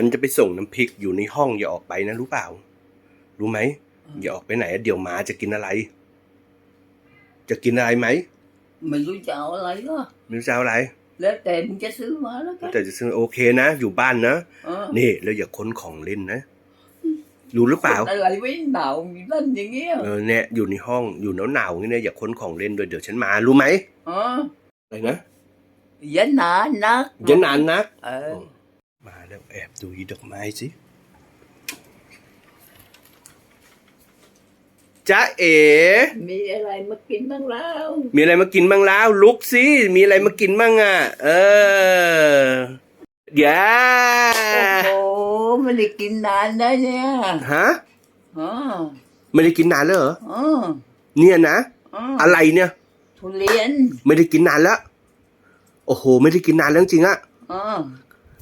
ฉันจะไปส่งน้ำพริกอยู่ในห้องอย่าออกไปนะรู้เปล่า รู้ไหมอย่าออกไปไหน เดี๋ยวหมาจะกินอะไร จะกินอะไรไหมไม่รู้จะเอาอะไรก็ไม่รู้จะเอาอะไร แล้วแต่มึงจะซื้อมาแล้วกันแต่จะซื้อโอเคนะ อยู่บ้านนะเออนี่แล้วอย่าค้นของเล่นนะรู้หรือเปล่าคนอะไรไว้หนาวมีเล่นอย่างเงี้ยเออเนี่ยอยู่ในห้องอยู่หนาวหนาวๆอย่างเงี้ยอย่าค้นของเล่นด้วยเดี๋ยวฉันมารู้ไหมเอออะไรนะอย่าหนานักอย่านานนัก เออ มาแล้วแอบดูอีดอกไม้สิจ๊ะเอ๋ มีอะไรมากินบ้างแล้ว มีอะไรมากินบ้างแล้ว ลุกสิ มีอะไรมากินบ้างอะ เอออย่าโอ้โหไม่ได้กินนานแล้วเนี่ย ฮะอ๋อไม่ได้กินนานแล้วเหรออ๋อเนี่ยนะอ๋ออะไรเนี่ย ทุเรียน ไม่ได้กินนานแล้ว โอ้โห ไม่ได้กินนานแล้วจริงๆอะอ๋อ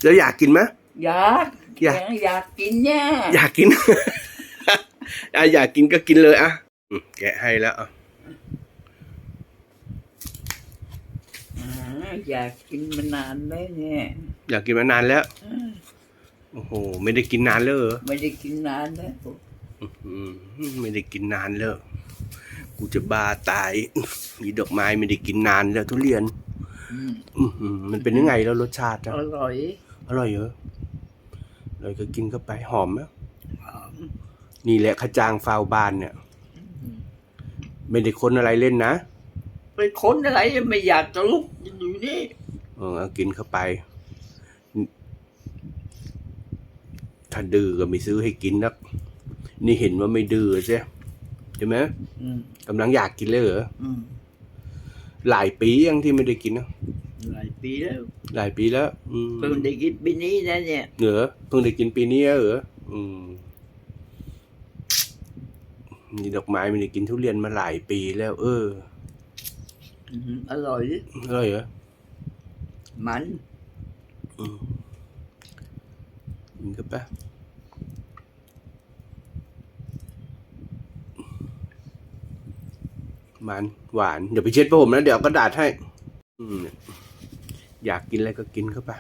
แล้วอยากกินไหมอยากอยากงอยากกินเนี่ยอยากกิน อะอยากกินก็กินเลยอะอืมแกะให้แล้วอะอ่าอยากกินมานานแล้วเนี่ยอยากกินมานานแล้วอืมโอ้โห ไม่ได้กินนานเลยเหรอไม่ได้กินนานแล้วอืมไม่ได้กินนานแล้วกูจะบ้าตายมีดอกไม้ไม่ได้กินนานแล้วทุเรียนอืมอื้อหือมันเป็นยังไงแล้วรสชาติอะอร่อย อร่อยเหรออร่อยก็กินเข้าไปหอมไหมหอมนี่แหละขจางฟาวบานเนี่ย ไม่ได้คนอะไรเล่นนะไปค้นอะไรไม่อยากจะลุกอยู่นี่เออเอากินเข้าไป ถ้าดื้อก็ไม่ซื้อให้กินนัก นี่เห็นว่าไม่ดื้อใช่ใช่ไหมอืมกำลังอยากกินเลยเหรออืมหลายปียังที่ไม่ได้กินนะ หลายปีแล้วหลายปีแล้วอืมเพิ่งได้กินปีนี้นะเนี่ยเหรอเพิ่งได้กินปีนี้เหรออืมนี่ดอกไม้ไม่ได้กินทุเรียนมาหลายปีแล้ว เอออืมอร่อยดิอร่อยเหรอมันอืมกินเข้าไปมันหวาน เดี๋ยวไปเช็ดผ้าห่มนะ เดี๋ยวเอากระดาษให้ อืม อยากกินอะไรก็กินเข้าไป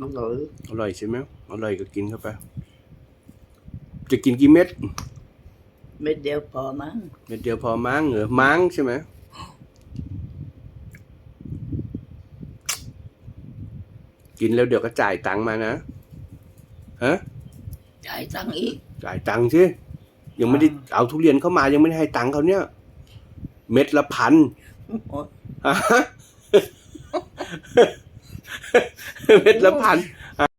อร่อยอร่อยใช่ไหมอร่อยก็กินเข้าไป จะกินกี่เม็ด เม็ดเดียวพอมั้ง เม็ดเดียวพอมั้งเหรอมั้งใช่ไหมกินแล้วเดี๋ยวก็จ่ายตังค์มานะ ฮะ จ่ายตังค์อีก จ่ายตังค์สิ ยังไม่ได้เอาทุเรียนเข้ามายังไม่ได้ให้ตังค์เขาเนี่ย เม็ดละพันโอ้ยฮะ เม็ดละพัน